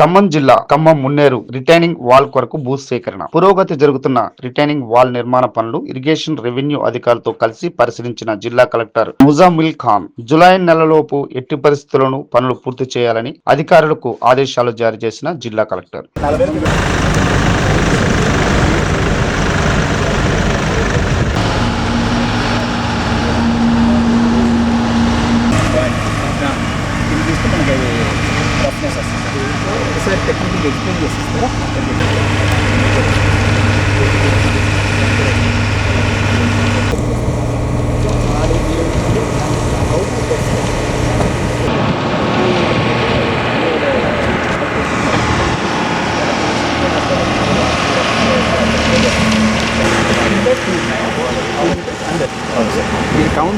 ఖమ్మం జిల్లా Khammam Munneru retaining wall కొరకు భూ సేకరణ. పురోగతి జరుగుతున్న రిటైనింగ్ వాల్ నిర్మాణ పనులు ఇరిగేషన్ రెవెన్యూ అధికారులతో కలిసి పరిశీలించిన జిల్లా కలెక్టర్ ముజామిల్ ఖాన్ జులై నెలలోపు ఎట్టి పరిస్థితుల్లోనూ పనులు పూర్తి చేయాలని అధికారులకు ఆదేశాలు జారీ చేసిన జిల్లా collector. set that can be extended.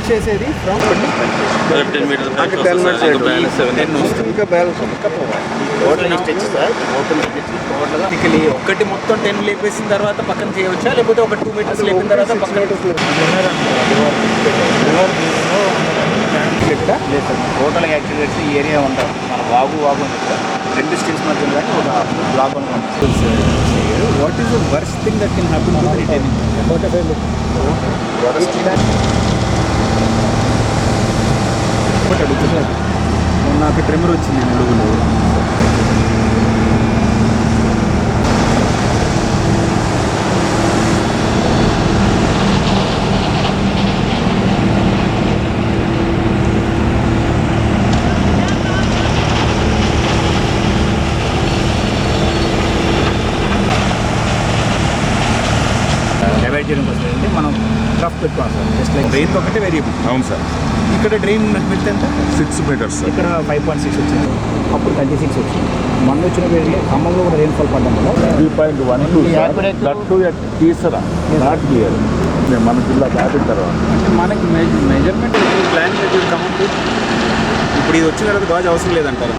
చేసేది ఫ్రమ్ టెన్ మీటర్స్ టెన్ ఇంకా బ్యాలెన్స్ ఒకటి మొత్తం టెన్ లేపేసిన తర్వాత పక్కన చేయవచ్చా? లేకపోతే ఒక టూ మీటర్స్ లేపిన తర్వాత పక్కన లేదు సార్ టోటల్ యాక్చువల్గా ఈ ఏరియా ఉంటాం మన వాగు వాగు రెండు స్టిల్స్ మధ్య కానీ ఒక block what is the worst thing that can happen to retaining ఒకటి నాకు ట్రిమర్ వచ్చింది నలుగులు అవాయిడ్ చేయడం కోసం మనం రఫ్ పెట్టుకోవాలి సార్ జస్ట్ లైక్ డ్రైన్ ఒకటే వేరియబుల్ అవును సార్. ఇక్కడ డ్రైన్ విత్ ఎంత? సిక్స్ మీటర్స్ సార్ ఇక్కడ ఫైవ్ పాయింట్ సిక్స్ వచ్చింది. అప్పుడు థర్టీ సిక్స్ వచ్చింది. మొన్న వచ్చిన వేడిలో ఖమ్మంలో కూడా రెయిన్ఫాల్ పడడం three point one two to teesra not clear మన జిల్లా దాటిన తర్వాత. అంటే మనకి మెజర్మెంట్ ప్లాన్ ఖమ్మం ఇప్పుడు ఇది వచ్చిన తర్వాత గాజు అవసరం లేదంటారు.